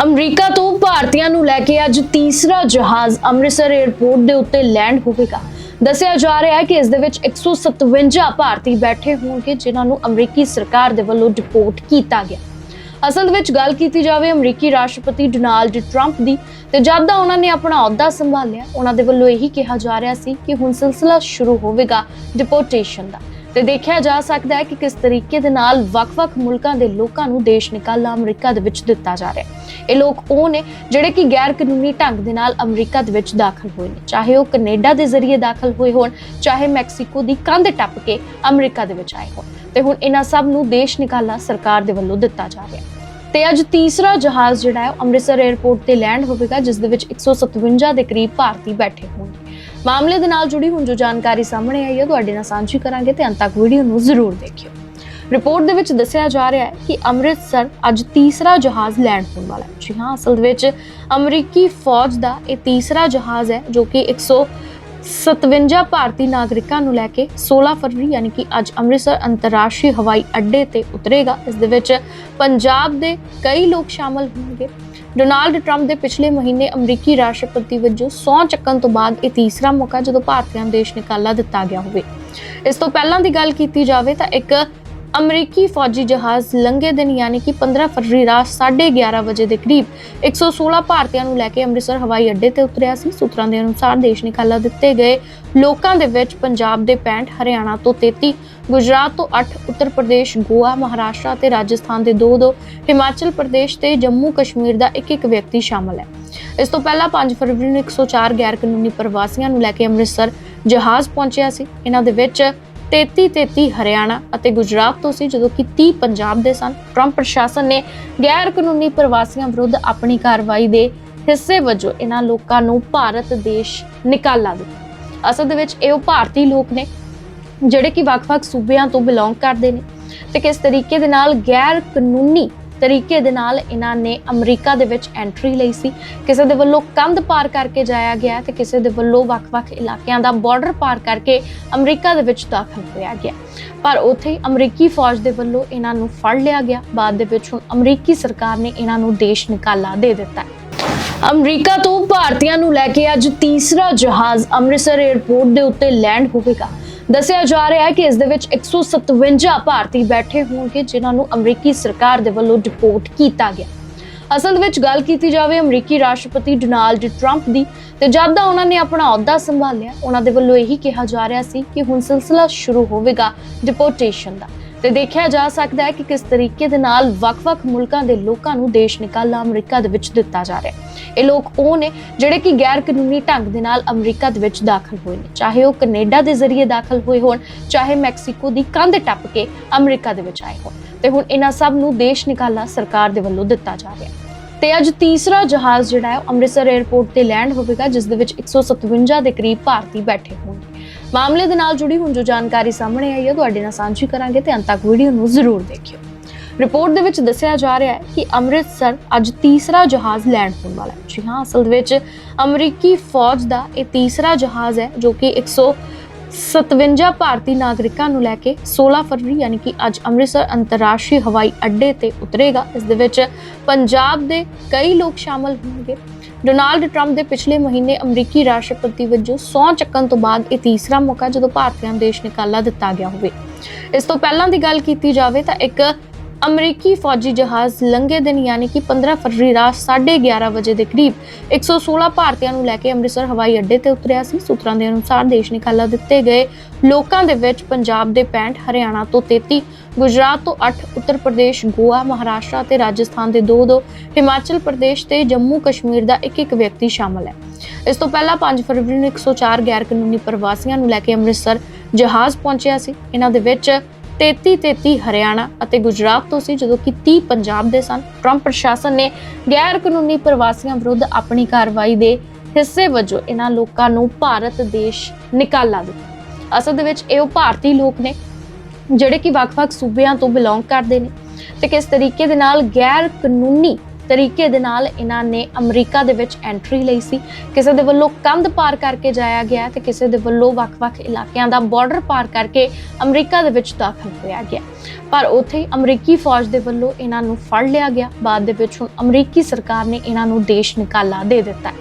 America ਤੋਂ ਭਾਰਤੀਆਂ ਨੂੰ ਲੈ ਕੇ ਅੱਜ ਤੀਸਰਾ ਜਹਾਜ਼ ਅੰਮ੍ਰਿਤਸਰ 에ਅਰਪੋਰਟ ਦੇ ਉੱਤੇ ਲੈਂਡ ਹੋਵੇਗਾ। ਦੱਸਿਆ ਜਾ ਰਿਹਾ ਹੈ ਕਿ ਇਸ ਦੇ ਵਿੱਚ 157 ਭਾਰਤੀ ਬੈਠੇ ਹੋਣਗੇ, ਜਿਨ੍ਹਾਂ ਨੂੰ ਅਮਰੀਕੀ ਸਰਕਾਰ ਦੇ ਵੱਲੋਂ ਡਿਪੋਰਟ ਕੀਤਾ ਗਿਆ। ਅਸਲ ਵਿੱਚ ਗੱਲ ਕੀਤੀ ਜਾਵੇ ਅਮਰੀਕੀ ਰਾਸ਼ਟਰਪਤੀ ਡੋਨਾਲਡ ਟਰੰਪ ਦੀ, ਤੇ ਜਦ ਦਾ ਉਹਨਾਂ ਨੇ ਆਪਣਾ ਅਹੁਦਾ ਸੰਭਾਲਿਆ, ਉਹਨਾਂ ਦੇ ਵੱਲੋਂ ਇਹੀ ਕਿਹਾ ਜਾ ਰਿਹਾ ਸੀ ਕਿ ਹੁਣ ਸਿਲਸਿਲਾ ਸ਼ੁਰੂ ਹੋਵੇਗਾ ਡਿਪੋਰਟੇਸ਼ਨ ਦਾ। ਤੇ ਦੇਖਿਆ ਜਾ ਸਕਦਾ ਹੈ ਕਿ ਕਿਸ ਤਰੀਕੇ ਦੇ ਨਾਲ ਵੱਖ-ਵੱਖ ਮੁਲਕਾਂ ਦੇ ਲੋਕਾਂ ਨੂੰ ਦੇਸ਼ ਨਿਕਾਲਾ ਅਮਰੀਕਾ ਦੇ ਵਿੱਚ ਦਿੱਤਾ ਜਾ ਰਿਹਾ ਹੈ। ਇਹ ਲੋਕ ਉਹ ਨੇ ਜਿਹੜੇ ਕਿ ਗੈਰ ਕਾਨੂੰਨੀ ਢੰਗ ਦੇ ਨਾਲ ਅਮਰੀਕਾ ਦੇ ਵਿੱਚ ਦਾਖਲ ਹੋਏ ਨੇ। ਚਾਹੇ ਉਹ ਕੈਨੇਡਾ ਦੇ ਜ਼ਰੀਏ ਦਾਖਲ ਹੋਏ ਹੋਣ, ਚਾਹੇ ਮੈਕਸੀਕੋ ਦੀ ਕੰਧ ਟੱਪ ਕੇ ਅਮਰੀਕਾ ਦੇ ਵਿੱਚ ਆਏ ਹੋਣ। ਤੇ ਹੁਣ ਇਹਨਾਂ ਸਭ ਨੂੰ ਦੇਸ਼ ਨਿਕਾਲਾ ਸਰਕਾਰ ਦੇ ਵੱਲੋਂ ਦਿੱਤਾ ਜਾ ਰਿਹਾ ਹੈ। ਤੇ ਅੱਜ ਤੀਸਰਾ ਜਹਾਜ਼ ਜਿਹੜਾ ਹੈ ਉਹ ਅੰਮ੍ਰਿਤਸਰ 에ਅਰਪੋਰਟ ਤੇ ਲੈਂਡ ਹੋਵੇਗਾ, ਜਿਸ ਦੇ ਵਿੱਚ 157 ਦੇ ਕਰੀਬ ਭਾਰਤੀ ਬੈਠੇ ਹੋਣਗੇ। ਮਾਮਲੇ ਦੇ ਨਾਲ ਜੁੜੀ ਹੁਣ ਜੋ ਜਾਣਕਾਰੀ ਸਾਹਮਣੇ ਆਈ ਹੈ, ਤੁਹਾਡੇ ਨਾਲ ਸਾਂਝੀ ਕਰਾਂਗੇ ਤੇ ਅੰਤ ਤੱਕ ਵੀਡੀਓ ਨੂੰ ਜ਼ਰੂਰ ਦੇਖਿਓ। ਰਿਪੋਰਟ ਦੇ ਵਿੱਚ ਦੱਸਿਆ ਜਾ ਰਿਹਾ ਹੈ ਕਿ ਅੰਮ੍ਰਿਤਸਰ ਅੱਜ ਤੀਸਰਾ ਜਹਾਜ਼ ਲੈਂਡ ਹੋਣ ਵਾਲਾ ਹੈ। ਜੀ ਹਾਂ, ਅਸਲ ਵਿੱਚ ਅਮਰੀਕੀ ਫੌਜ ਦਾ ਇਹ ਤੀਸਰਾ ਜਹਾਜ਼ ਹੈ ਜੋ ਕਿ 157 ਭਾਰਤੀ ਨਾਗਰਿਕਾਂ ਨੂੰ ਲੈ ਕੇ 16 ਫਰਵਰੀ ਯਾਨੀ ਕਿ ਅੱਜ ਅੰਮ੍ਰਿਤਸਰ ਅੰਤਰਰਾਸ਼ਟਰੀ ਹਵਾਈ ਅੱਡੇ ਤੇ ਉਤਰੇਗਾ। ਇਸ ਦੇ ਵਿੱਚ ਪੰਜਾਬ ਦੇ ਕਈ ਲੋਕ ਸ਼ਾਮਲ ਹੋਣਗੇ। ਡੋਨਾਲਡ ਟਰੰਪ ਦੇ ਪਿਛਲੇ ਮਹੀਨੇ ਅਮਰੀਕੀ ਰਾਸ਼ਟਰਪਤੀ ਵਜੋਂ ਸਹੁੰ ਚੱਕਣ ਤੋਂ ਬਾਅਦ ਇਹ ਤੀਸਰਾ ਮੌਕਾ ਜਦੋਂ ਭਾਰਤੀਆਂ ਦੇਸ਼ ਨਿਕਾਲਾ ਦਿੱਤਾ ਗਿਆ ਹੋਵੇ। ਇਸ ਤੋਂ ਪਹਿਲਾਂ ਦੀ ਗੱਲ ਕੀਤੀ ਜਾਵੇ ਤਾਂ ਇੱਕ ਅਮਰੀਕੀ ਫੌਜੀ ਜਹਾਜ਼ ਲੰਘੇ ਦਿਨ ਯਾਨੀ ਕਿ 15 ਫਰਵਰੀ ਰਾਤ 11:30 ਵਜੇ ਦੇ ਕਰੀਬ 116 ਭਾਰਤੀਆਂ ਨੂੰ ਲੈ ਕੇ ਅੰਮ੍ਰਿਤਸਰ ਹਵਾਈ ਅੱਡੇ ਤੇ ਉਤਰਿਆ ਸੀ। ਸੂਤਰਾਂ ਦੇ ਅਨੁਸਾਰ ਦੇਸ਼ ਨਿਕਾਲਾ ਦਿੱਤੇ ਗਏ। ਲੋਕਾਂ ਦੇ ਵਿੱਚ ਪੰਜਾਬ ਦੇ 65 ਹਰਿਆਣਾ ਤੋਂ 33 ਗੁਜਰਾਤ ਤੋਂ 8 ਉੱਤਰ ਪ੍ਰਦੇਸ਼, ਗੋਆ, ਮਹਾਰਾਸ਼ਟਰ ਤੇ ਰਾਜਸਥਾਨ ਦੇ 2-2 ਹਿਮਾਚਲ ਪ੍ਰਦੇਸ਼ ਤੇ ਜੰਮੂ ਕਸ਼ਮੀਰ ਦਾ ਇੱਕ ਇੱਕ ਵਿਅਕਤੀ ਸ਼ਾਮਲ ਹੈ। ਇਸ ਤੋਂ ਪਹਿਲਾਂ 5 ਫਰਵਰੀ ਨੂੰ 104 ਗੈਰ ਕਾਨੂੰਨੀ ਪ੍ਰਵਾਸੀਆਂ ਨੂੰ ਲੈ ਕੇ ਅੰਮ੍ਰਿਤਸਰ ਜਹਾਜ਼ ਪਹੁੰਚਿਆ ਸੀ। ਇਹਨਾਂ ਦੇ ਵਿੱਚ 33 33 ਹਰਿਆਣਾ ਅਤੇ ਗੁਜਰਾਤ ਤੋਂ ਸੀ, ਜਦੋਂ ਕਿ 30 ਪੰਜਾਬ ਦੇ ਸਨ। ਟਰੰਪ ਪ੍ਰਸ਼ਾਸਨ ਨੇ ਗੈਰ ਕਾਨੂੰਨੀ ਪ੍ਰਵਾਸੀਆਂ ਵਿਰੁੱਧ ਆਪਣੀ ਕਾਰਵਾਈ ਦੇ ਹਿੱਸੇ ਵਜੋਂ ਇਹਨਾਂ ਲੋਕਾਂ ਨੂੰ ਭਾਰਤ ਦੇਸ਼ ਨਿਕਾਲਾ ਦਿੱਤਾ। ਅਸਲ ਦੇ ਵਿੱਚ ਇਹ ਉਹ ਭਾਰਤੀ ਲੋਕ ਨੇ, ਜਿਹੜੇ ਕਿ ਵੱਖ-ਵੱਖ ਸੂਬਿਆਂ ਤੋਂ ਬਿਲੋਂਗ ਕਰਦੇ ਨੇ ਤੇ ਕਿਸ ਤਰੀਕੇ ਦੇ ਨਾਲ ਗੈਰ ਕਾਨੂੰਨੀ ਤਰੀਕੇ ਦੇ ਨਾਲ ਇਹਨਾਂ ਨੇ ਅਮਰੀਕਾ ਦੇ ਵਿੱਚ ਐਂਟਰੀ ਲਈ ਸੀ। ਕਿਸੇ ਦੇ ਵੱਲੋਂ ਕੰਧ ਪਾਰ ਕਰਕੇ ਜਾਇਆ ਗਿਆ ਤੇ ਕਿਸੇ ਦੇ ਵੱਲੋਂ ਵੱਖ-ਵੱਖ ਇਲਾਕਿਆਂ ਦਾ ਬਾਰਡਰ ਪਾਰ ਕਰਕੇ ਅਮਰੀਕਾ ਦੇ ਵਿੱਚ ਦਾਖਲ ਹੋਇਆ ਗਿਆ। ਪਰ ਉੱਥੇ ਅਮਰੀਕੀ ਫੌਜ ਦੇ ਵੱਲੋਂ ਇਹਨਾਂ ਨੂੰ ਫੜ ਲਿਆ ਗਿਆ। ਬਾਅਦ ਦੇ ਵਿੱਚ ਹੁਣ ਅਮਰੀਕੀ ਸਰਕਾਰ ਨੇ ਇਹਨਾਂ ਨੂੰ ਦੇਸ਼ ਨਿਕਾਲਾ ਦੇ ਦਿੱਤਾ। ਅਮਰੀਕਾ ਤੋਂ ਭਾਰਤੀਆਂ ਨੂੰ ਲੈ ਕੇ ਅੱਜ ਤੀਸਰਾ ਜਹਾਜ਼ ਅੰਮ੍ਰਿਤਸਰ 에ਅਰਪੋਰਟ ਦੇ ਉੱਤੇ ਲੈਂਡ ਹੋਵੇਗਾ। ਦੱਸਿਆ ਜਾ ਰਿਹਾ ਹੈ ਕਿ ਇਸ ਦੇ ਵਿੱਚ 157 ਭਾਰਤੀ ਬੈਠੇ ਹੋਣਗੇ, ਜਿਨ੍ਹਾਂ ਨੂੰ ਅਮਰੀਕੀ ਸਰਕਾਰ ਦੇ ਵੱਲੋਂ ਡਿਪੋਰਟ ਕੀਤਾ ਗਿਆ। ਅਸਲ ਵਿੱਚ ਗੱਲ ਕੀਤੀ ਜਾਵੇ ਅਮਰੀਕੀ ਰਾਸ਼ਟਰਪਤੀ ਡੋਨਾਲਡ ਟਰੰਪ ਦੀ, ਤੇ ਜਦ ਦਾ ਉਹਨਾਂ ਨੇ ਆਪਣਾ ਅਹੁਦਾ ਸੰਭਾਲਿਆ, ਉਹਨਾਂ ਦੇ ਵੱਲੋਂ ਇਹੀ ਕਿਹਾ ਜਾ ਰਿਹਾ ਸੀ ਕਿ ਹੁਣ ਸਿਲਸਿਲਾ ਸ਼ੁਰੂ ਹੋਵੇਗਾ ਡਿਪੋਰਟੇਸ਼ਨ ਦਾ। ਤੇ ਦੇਖਿਆ ਜਾ ਸਕਦਾ ਹੈ ਕਿ ਕਿਸ ਤਰੀਕੇ ਦੇ ਨਾਲ ਵੱਖ-ਵੱਖ ਮੁਲਕਾਂ ਦੇ ਲੋਕਾਂ ਨੂੰ ਦੇਸ਼ ਨਿਕਾਲਾ ਅਮਰੀਕਾ ਦੇ ਵਿੱਚ ਦਿੱਤਾ ਜਾ ਰਿਹਾ ਹੈ। ਇਹ ਲੋਕ ਉਹ ਨੇ ਜਿਹੜੇ ਕਿ ਗੈਰ ਕਾਨੂੰਨੀ ਢੰਗ ਦੇ ਨਾਲ ਅਮਰੀਕਾ ਦੇ ਵਿੱਚ ਦਾਖਲ ਹੋਏ ਨੇ। ਚਾਹੇ ਉਹ ਕੈਨੇਡਾ ਦੇ ਜ਼ਰੀਏ ਦਾਖਲ ਹੋਏ ਹੋਣ, ਚਾਹੇ ਮੈਕਸੀਕੋ ਦੀ ਕੰਧ ਟੱਪ ਕੇ ਅਮਰੀਕਾ ਦੇ ਵਿੱਚ ਆਏ ਹੋਣ। ਤੇ ਹੁਣ ਇਹਨਾਂ ਸਭ ਨੂੰ ਦੇਸ਼ ਨਿਕਾਲਾ ਸਰਕਾਰ ਦੇ ਵੱਲੋਂ ਦਿੱਤਾ ਜਾ ਰਿਹਾ ਹੈ। ਤੇ ਅੱਜ ਤੀਸਰਾ ਜਹਾਜ਼ ਜਿਹੜਾ ਹੈ ਅੰਮ੍ਰਿਤਸਰ 에ਅਰਪੋਰਟ ਤੇ ਲੈਂਡ ਹੋਵੇਗਾ, ਜਿਸ ਦੇ ਵਿੱਚ 157 ਦੇ ਕਰੀਬ ਭਾਰਤੀ ਬੈਠੇ ਹੋਣਗੇ। ਮਾਮਲੇ ਦੇ ਨਾਲ ਜੁੜੀ ਹੁਣ ਜੋ ਜਾਣਕਾਰੀ ਸਾਹਮਣੇ ਆਈ ਹੈ, ਤੁਹਾਡੇ ਨਾਲ ਸਾਂਝੀ ਕਰਾਂਗੇ ਤੇ ਅੰਤ ਤੱਕ ਵੀਡੀਓ ਨੂੰ ਜ਼ਰੂਰ ਦੇਖਿਓ। ਰਿਪੋਰਟ ਦੇ ਵਿੱਚ ਦੱਸਿਆ ਜਾ ਰਿਹਾ ਹੈ ਕਿ ਅੰਮ੍ਰਿਤਸਰ ਅੱਜ ਤੀਸਰਾ ਜਹਾਜ਼ ਲੈਂਡ ਹੋਣ ਵਾਲਾ ਹੈ। ਜੀ ਹਾਂ, ਅਸਲ ਵਿੱਚ ਅਮਰੀਕੀ ਫੌਜ ਦਾ ਇਹ ਤੀਸਰਾ ਜਹਾਜ਼ ਹੈ ਜੋ ਕਿ 157 ਭਾਰਤੀ ਨਾਗਰਿਕਾਂ ਨੂੰ ਲੈ ਕੇ 16 ਫਰਵਰੀ ਯਾਨੀ ਕਿ ਅੱਜ ਅੰਮ੍ਰਿਤਸਰ ਅੰਤਰਰਾਸ਼ਟਰੀ ਹਵਾਈ ਅੱਡੇ ਤੇ ਉਤਰੇਗਾ। ਇਸ ਦੇ ਵਿੱਚ ਪੰਜਾਬ ਦੇ ਕਈ ਲੋਕ ਸ਼ਾਮਲ ਹੋਣਗੇ। ਡੋਨਾਲਡ ਟਰੰਪ ਦੇ ਪਿਛਲੇ ਮਹੀਨੇ ਅਮਰੀਕੀ ਰਾਸ਼ਟਰਪਤੀ ਵਜੋਂ ਸਹੁੰ ਚੱਕਣ ਤੋਂ ਬਾਅਦ ਇਹ ਤੀਸਰਾ ਮੌਕਾ ਜਦੋਂ ਭਾਰਤੀਆਂ ਦੇਸ਼ ਨਿਕਾਲਾ ਦਿੱਤਾ ਗਿਆ ਹੋਵੇ। ਇਸ ਤੋਂ ਪਹਿਲਾਂ ਦੀ ਗੱਲ ਕੀਤੀ ਜਾਵੇ ਤਾਂ ਇੱਕ ਅਮਰੀਕੀ ਫੌਜੀ ਜਹਾਜ਼ ਲੰਘੇ ਦਿਨ ਯਾਨੀ ਕਿ 15 ਫਰਵਰੀ ਰਾਤ 11:30 ਵਜੇ ਦੇ ਕਰੀਬ 116 ਭਾਰਤੀਆਂ ਨੂੰ ਲੈ ਕੇ ਅੰਮ੍ਰਿਤਸਰ ਹਵਾਈ ਅੱਡੇ ਤੇ ਉਤਰਿਆ ਸੀ। ਸੂਤਰਾਂ ਦੇ ਅਨੁਸਾਰ ਦੇਸ਼ ਨਿਕਾਲਾ ਦਿੱਤੇ ਗਏ। ਲੋਕਾਂ ਦੇ ਵਿੱਚ ਪੰਜਾਬ ਦੇ 65 ਹਰਿਆਣਾ ਤੋਂ 33 ਗੁਜਰਾਤ ਤੋਂ 8 ਉੱਤਰ ਪ੍ਰਦੇਸ਼, ਗੋਆ, ਮਹਾਰਾਸ਼ਟਰ ਤੇ ਰਾਜਸਥਾਨ ਦੇ 2-2 ਹਿਮਾਚਲ ਪ੍ਰਦੇਸ਼ ਤੇ ਜੰਮੂ ਕਸ਼ਮੀਰ ਦਾ ਇੱਕ ਇੱਕ ਵਿਅਕਤੀ ਸ਼ਾਮਲ ਹੈ। ਇਸ ਤੋਂ ਪਹਿਲਾਂ 5 ਫਰਵਰੀ ਨੂੰ 104 ਗੈਰ ਕਾਨੂੰਨੀ ਪ੍ਰਵਾਸੀਆਂ ਨੂੰ ਲੈ ਕੇ ਅੰਮ੍ਰਿਤਸਰ ਜਹਾਜ਼ ਪਹੁੰਚਿਆ ਸੀ। ਇਹਨਾਂ ਦੇ ਵਿੱਚ 33 33 ਹਰਿਆਣਾ ਅਤੇ ਗੁਜਰਾਤ ਤੋਂ ਸੀ, ਜਦੋਂ ਕਿ 30 ਪੰਜਾਬ ਦੇ ਸਨ। ਟਰੰਪ ਪ੍ਰਸ਼ਾਸਨ ਨੇ ਗੈਰ ਕਾਨੂੰਨੀ ਪ੍ਰਵਾਸੀਆਂ ਵਿਰੁੱਧ ਆਪਣੀ ਕਾਰਵਾਈ ਦੇ ਹਿੱਸੇ ਵਜੋਂ ਇਹਨਾਂ ਲੋਕਾਂ ਨੂੰ ਭਾਰਤ ਦੇਸ਼ ਨਿਕਾਲਾ ਦਿੱਤਾ। ਅਸਲ ਦੇ ਵਿੱਚ ਇਹ ਉਹ ਭਾਰਤੀ ਲੋਕ ਨੇ, ਜਿਹੜੇ ਕਿ ਵੱਖ-ਵੱਖ ਸੂਬਿਆਂ ਤੋਂ ਬਿਲੋਂਗ ਕਰਦੇ ਨੇ ਤੇ ਕਿਸ ਤਰੀਕੇ ਦੇ ਨਾਲ ਗੈਰ ਕਾਨੂੰਨੀ ਤਰੀਕੇ ਦੇ ਨਾਲ ਇਹਨਾਂ ਨੇ ਅਮਰੀਕਾ ਦੇ ਵਿੱਚ ਐਂਟਰੀ ਲਈ ਸੀ। ਕਿਸੇ ਦੇ ਵੱਲੋਂ ਕੰਧ ਪਾਰ ਕਰਕੇ ਜਾਇਆ ਗਿਆ ਤੇ ਕਿਸੇ ਦੇ ਵੱਲੋਂ ਵੱਖ-ਵੱਖ ਇਲਾਕਿਆਂ ਦਾ ਬਾਰਡਰ ਪਾਰ ਕਰਕੇ ਅਮਰੀਕਾ ਦੇ ਵਿੱਚ ਦਾਖਲ ਹੋਇਆ ਗਿਆ। ਪਰ ਉੱਥੇ ਅਮਰੀਕੀ ਫੌਜ ਦੇ ਵੱਲੋਂ ਇਹਨਾਂ ਨੂੰ ਫੜ ਲਿਆ ਗਿਆ। ਬਾਅਦ ਦੇ ਵਿੱਚ ਹੁਣ ਅਮਰੀਕੀ ਸਰਕਾਰ ਨੇ ਇਹਨਾਂ ਨੂੰ ਦੇਸ਼ ਨਿਕਾਲਾ ਦੇ ਦਿੱਤਾ।